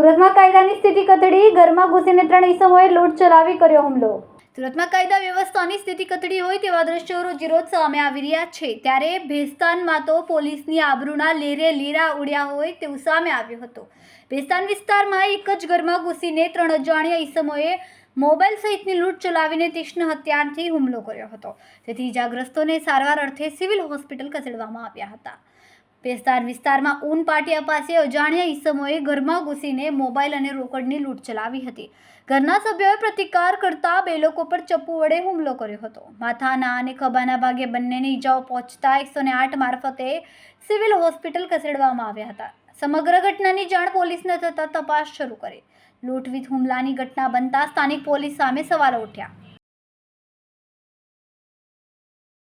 સુરતમાં કાયદાની સ્થિતિ કથળી, ઘરમાં ઘૂસીને ત્રણ ઈસમોએ લૂંટ ચલાવી કર્યો હુમલો. સુરતમાં કાયદા વ્યવસ્થાની સ્થિતિ કથળી હોય તેવા દ્રશ્યો રોજરોજ સામે આવી રહ્યા છે. ત્યારે ભેસ્તાનમાં તો પોલીસની આબરૂના લેરે લીરા ઉડ્યા હોય તેવું સામે આવ્યું હતું. ભેસ્તાન વિસ્તારમાં એક જ ઘરમાં ઘૂસીને ત્રણ અજાણ્યા ઈસમોએ મોબાઈલ સહિતની લૂંટ ચલાવીને તીક્ષ્ણ હત્યારથી હુમલો કર્યો હતો. તેથી ઇજાગ્રસ્તોને સારવાર અર્થે સિવિલ હોસ્પિટલ ખસેડવામાં આવ્યા હતા. પેસ્તાર વિસ્તારમાં ઊન પાટિયા પાસે અજાણ્યા ઈસમોએ ઘરમાં ઘૂસીને મોબાઈલ અને રોકડની લૂંટ ચલાવી હતી. ઘરના સભ્યોએ પ્રતિકાર કરતા બે લોકો પર ચપ્પુ વડે હુમલો કર્યો હતો. માથાના અને ખભાના ભાગે બંનેને ઈજાઓ પહોંચતા એકસો ને આઠ મારફતે સિવિલ હોસ્પિટલ ખસેડવામાં આવ્યા હતા. સમગ્ર ઘટનાની જાણ પોલીસને થતાં તપાસ શરૂ કરી. લૂંટ હુમલાની ઘટના બનતા સ્થાનિક પોલીસ સામે સવાલો ઉઠ્યા.